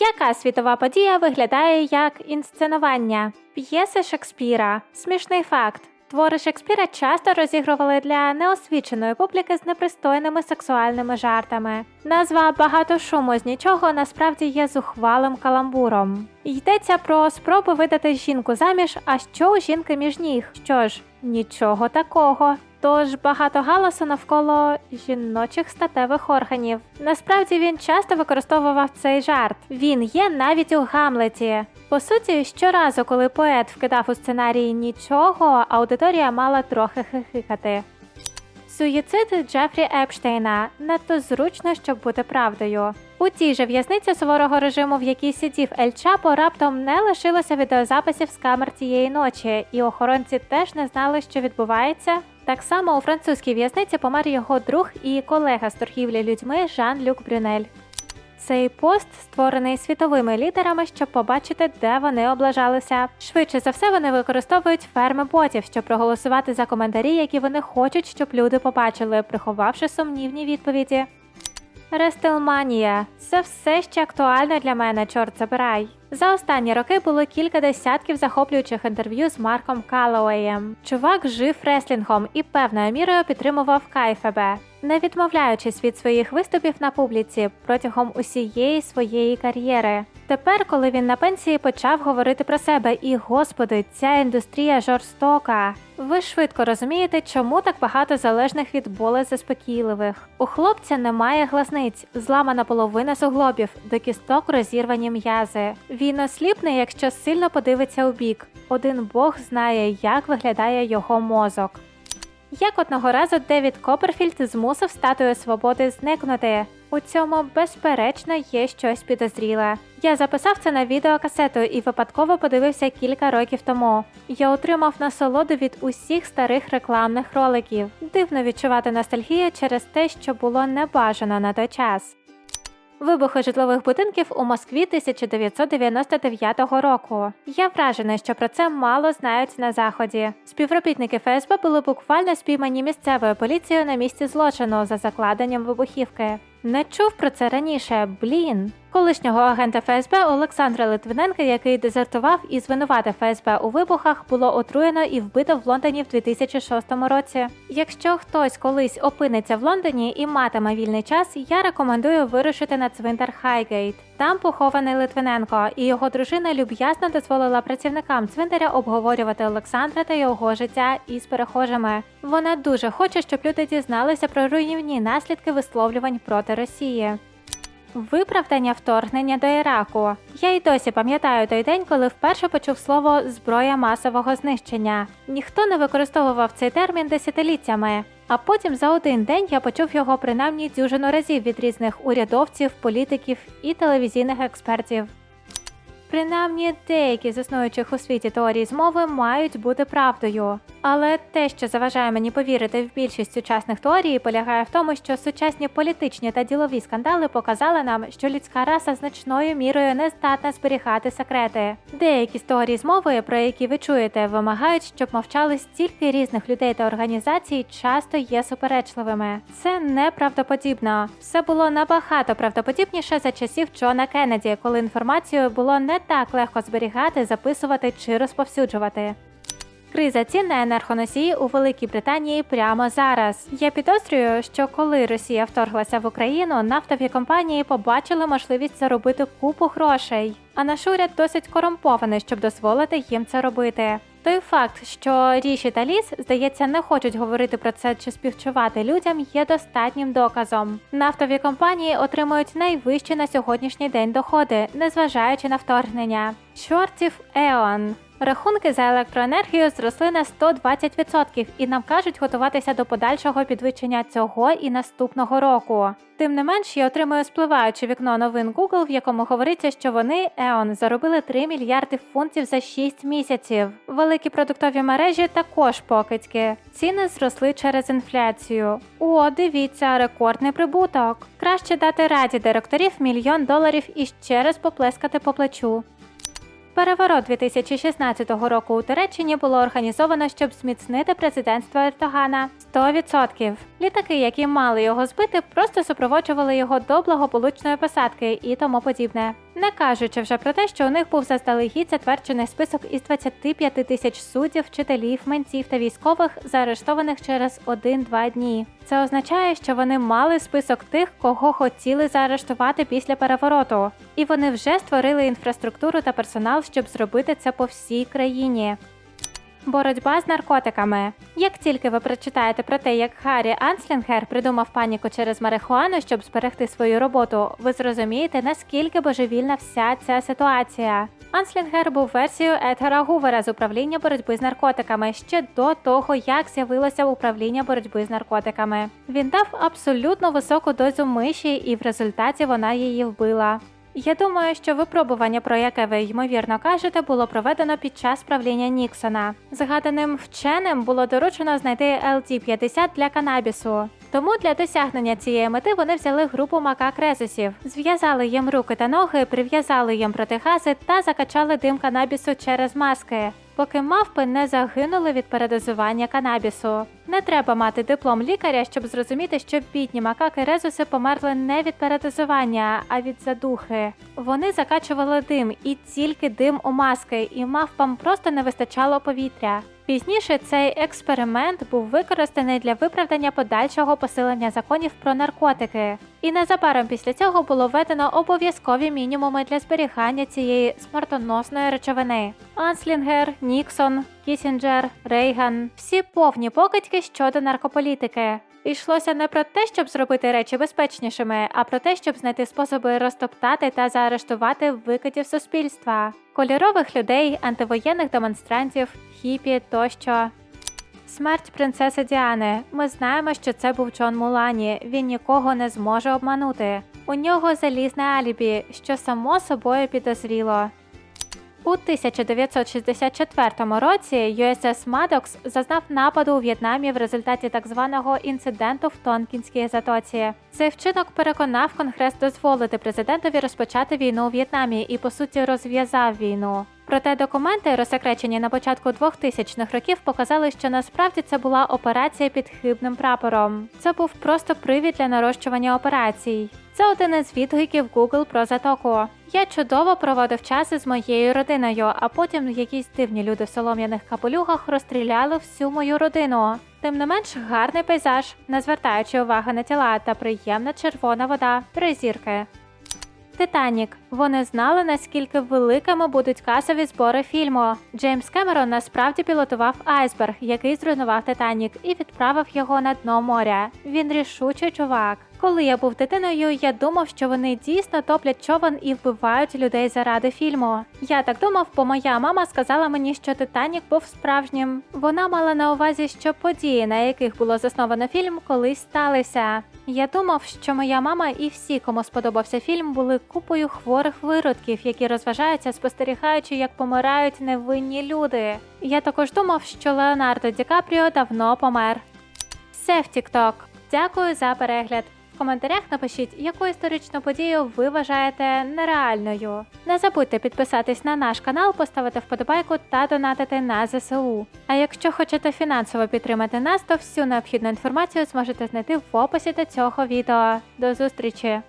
Яка світова подія виглядає як інсценування? П'єси Шекспіра. Смішний факт. Твори Шекспіра часто розігрували для неосвіченої публіки з непристойними сексуальними жартами. Назва багато шуму з нічого насправді є зухвалим каламбуром. Йдеться про спробу видати жінку заміж, а що у жінки між ніг? Що ж, нічого такого. Тож багато галасу навколо жіночих статевих органів. Насправді він часто використовував цей жарт. Він є навіть у Гамлеті. По суті, щоразу, коли поет вкидав у сценарії нічого, аудиторія мала трохи хихикати. Суїцид Джефрі Епштейна надто зручно, щоб бути правдою. У тій же в'язниці суворого режиму, в якій сидів Ель Чапо, раптом не лишилося відеозаписів з камер тієї ночі, і охоронці теж не знали, що відбувається. Так само у французькій в'язниці помер його друг і колега з торгівлі людьми Жан-Люк Брюнель. Цей пост створений світовими лідерами, щоб побачити, де вони облажалися. Швидше за все, вони використовують ферми ботів, щоб проголосувати за коментарі, які вони хочуть, щоб люди побачили, приховавши сумнівні відповіді. Рестелманія це все ще актуально для мене, чорт забирай. За останні роки було кілька десятків захоплюючих інтерв'ю з Марком Каллоуеєм. Чувак жив реслінгом і певною мірою підтримував КФБ, не відмовляючись від своїх виступів на публіці протягом усієї своєї кар'єри. Тепер, коли він на пенсії почав говорити про себе, і господи, ця індустрія жорстока. Ви швидко розумієте, чому так багато залежних від боли заспокійливих. У хлопця немає глазниць, зламана половина суглобів, до кісток розірвані м'язи. Він осліпне, якщо сильно подивиться у бік. Один Бог знає, як виглядає його мозок. Як одного разу Девід Копперфільд змусив статую свободи зникнути. У цьому, безперечно, є щось підозріле. Я записав це на відеокасету і випадково подивився кілька років тому. Я отримав насолоду від усіх старих рекламних роликів. Дивно відчувати ностальгію через те, що було небажано на той час. Вибухи житлових будинків у Москві 1999 року. Я вражений, що про це мало знають на заході. Співробітники ФСБ були буквально спіймані місцевою поліцією на місці злочину за закладенням вибухівки. Не чув про це раніше, блін. Колишнього агента ФСБ Олександра Литвиненка, який дезертував і звинуватив ФСБ у вибухах, було отруєно і вбито в Лондоні в 2006 році. Якщо хтось колись опиниться в Лондоні і матиме вільний час, я рекомендую вирушити на цвинтар Хайгейт. Там похований Литвиненко, і його дружина люб'язно дозволила працівникам цвинтаря обговорювати Олександра та його життя із перехожими. Вона дуже хоче, щоб люди дізналися про руйнівні наслідки висловлювань проти Росії. Виправдання вторгнення до Іраку. Я й досі пам'ятаю той день, коли вперше почув слово зброя масового знищення. Ніхто не використовував цей термін десятиліттями. А потім за один день я почув його принаймні дюжину разів від різних урядовців, політиків і телевізійних експертів. Принаймні деякі з існуючих у світі теорій змови мають бути правдою. Але те, що заважає мені повірити в більшість сучасних теорій, полягає в тому, що сучасні політичні та ділові скандали показали нам, що людська раса значною мірою не здатна зберігати секрети. Деякі з теорій змови, про які ви чуєте, вимагають, щоб мовчали стільки різних людей та організацій, часто є суперечливими. Це неправдоподібно. Все було набагато правдоподібніше за часів Джона Кеннеді, коли інформацію було не так легко зберігати, записувати чи розповсюджувати. Криза цін на енергоносії у Великій Британії прямо зараз. Я підозрюю, що коли Росія вторглася в Україну, нафтові компанії побачили можливість заробити купу грошей. А наш уряд досить корумпований, щоб дозволити їм це робити. Той факт, що Ріші та Ліс, здається, не хочуть говорити про це чи співчувати людям, є достатнім доказом. Нафтові компанії отримують найвищі на сьогоднішній день доходи, незважаючи на вторгнення. Чортів Еон. Рахунки за електроенергію зросли на 120% і нам кажуть готуватися до подальшого підвищення цього і наступного року. Тим не менш, я отримую спливаюче вікно новин Google, в якому говориться, що вони EON заробили 3 мільярди фунтів за 6 місяців. Великі продуктові мережі також покидьки. Ціни зросли через інфляцію. О, дивіться, рекордний прибуток. Краще дати раді директорів мільйон доларів і ще раз поплескати по плечу. Переворот 2016 року у Туреччині було організовано, щоб зміцнити президентство Ердогана 100%. Літаки, які мали його збити, просто супроводжували його до благополучної посадки і тому подібне. Не кажучи вже про те, що у них був заздалегідь затверджений список із 25 тисяч суддів, вчителів, менців та військових, заарештованих через 1-2 дні. Це означає, що вони мали список тих, кого хотіли заарештувати після перевороту, і вони вже створили інфраструктуру та персонал, щоб зробити це по всій країні. Боротьба з наркотиками. Як тільки ви прочитаєте про те, як Харрі Анслінгер придумав паніку через марихуану, щоб зберегти свою роботу, ви зрозумієте, наскільки божевільна вся ця ситуація. Анслінгер був версією Едгара Гувера з управління боротьби з наркотиками ще до того, як з'явилося управління боротьби з наркотиками. Він дав абсолютно високу дозу миші, і в результаті вона її вбила. Я думаю, що випробування, про яке ви ймовірно кажете, було проведено під час правління Ніксона. Згаданим вченим було доручено знайти LD50 для канабісу. Тому для досягнення цієї мети вони взяли групу макак резусів, зв'язали їм руки та ноги, прив'язали їм протигази та закачали дим канабісу через маски. Поки мавпи не загинули від передозування канабісу. Не треба мати диплом лікаря, щоб зрозуміти, що бідні макаки резуси померли не від передозування, а від задухи. Вони закачували дим і тільки дим у маски, і мавпам просто не вистачало повітря. Пізніше цей експеримент був використаний для виправдання подальшого посилення законів про наркотики. І незабаром після цього було введено обов'язкові мінімуми для зберігання цієї смертоносної речовини. Анслінгер, Ніксон, Кісінджер, Рейган всі повні покидьки щодо наркополітики. Йшлося не про те, щоб зробити речі безпечнішими, а про те, щоб знайти способи розтоптати та заарештувати викидів суспільства, кольорових людей, антивоєнних демонстрантів, хіпі тощо. Смерть принцеси Діани. Ми знаємо, що це був Джон Мулані. Він нікого не зможе обманути. У нього залізне алібі, що само собою підозріло. У 1964 році USS Maddox зазнав нападу у В'єтнамі в результаті так званого інциденту в Тонкінській затоці. Цей вчинок переконав Конгрес дозволити президентові розпочати війну у В'єтнамі і по суті розв'язав війну. Проте документи, розсекречені на початку 2000-х років, показали, що насправді це була операція під хибним прапором. Це був просто привід для нарощування операцій. Це один із відгуків Google про затоку. Я чудово проводив час із моєю родиною, а потім якісь дивні люди в солом'яних капелюхах розстріляли всю мою родину. Тим не менш, гарний пейзаж, не звертаючи уваги на тіла та приємна червона вода, три зірки. Титанік. Вони знали, наскільки великими будуть касові збори фільму. Джеймс Кемерон насправді пілотував айсберг, який зруйнував Титанік, і відправив його на дно моря. Він рішучий чувак. Коли я був дитиною, я думав, що вони дійсно топлять човен і вбивають людей заради фільму. Я так думав, бо моя мама сказала мені, що Титанік був справжнім. Вона мала на увазі, що події, на яких було засновано фільм, колись сталися. Я думав, що моя мама і всі, кому сподобався фільм, були купою хворих виродків, які розважаються, спостерігаючи, як помирають невинні люди. Я також думав, що Леонардо Ді Капріо давно помер. Все в TikTok. Дякую за перегляд. В коментарях напишіть, яку історичну подію ви вважаєте нереальною. Не забудьте підписатись на наш канал, поставити вподобайку та донатити на ЗСУ. А якщо хочете фінансово підтримати нас, то всю необхідну інформацію зможете знайти в описі до цього відео. До зустрічі!